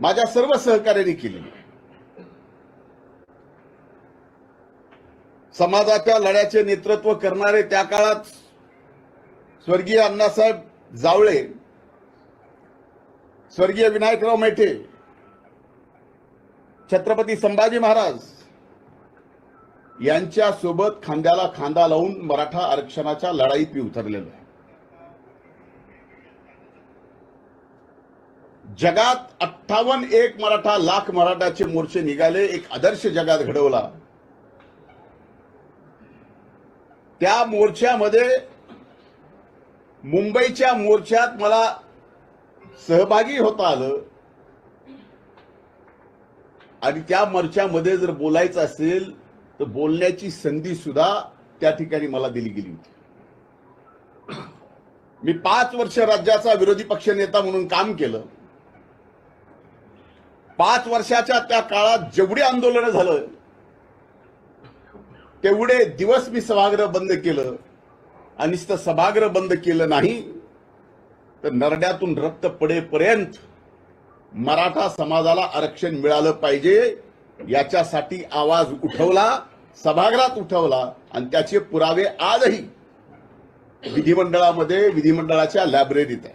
माझ्या सर्व सहकार्याने केली. समाजाच्या लढ्याचे नेतृत्व करणारे त्या काळात स्वर्गीय अण्णासाहेब जावळे स्वर्गीय विनायकराव मेठे छत्रपती संभाजी महाराज यांच्या सोबत खांद्याला खांदा लावून मराठा आरक्षणाच्या लढाईत मी उतरलेलो आहे. जगात अठ्ठावन्न एक मराठा लाख मराठाचे मोर्चे निघाले एक आदर्श जगात घडवला. त्या मोर्चामध्ये मुंबईच्या मोर्चात मला सहभागी होता आलं. आणि त्या मोर्चामध्ये जर बोलायचं असेल तर बोलण्याची संधी सुद्धा त्या ठिकाणी मला दिली गेली होती. मी पाच वर्ष राज्याचा विरोधी पक्ष नेता म्हणून काम केलं. पाच वर्षाच्या त्या काळात जेवढी आंदोलनं झालं तेवढे दिवस मी सभागृह बंद केलं. आणि सभागृह बंद केलं नाही तर नरड्यातून रक्त पडेपर्यंत मराठा समाजाला आरक्षण मिळालं पाहिजे याच्यासाठी आवाज उठवला सभागृहात उठवला आणि त्याचे पुरावे आजही विधिमंडळामध्ये विधिमंडळाच्या लायब्ररीत आहे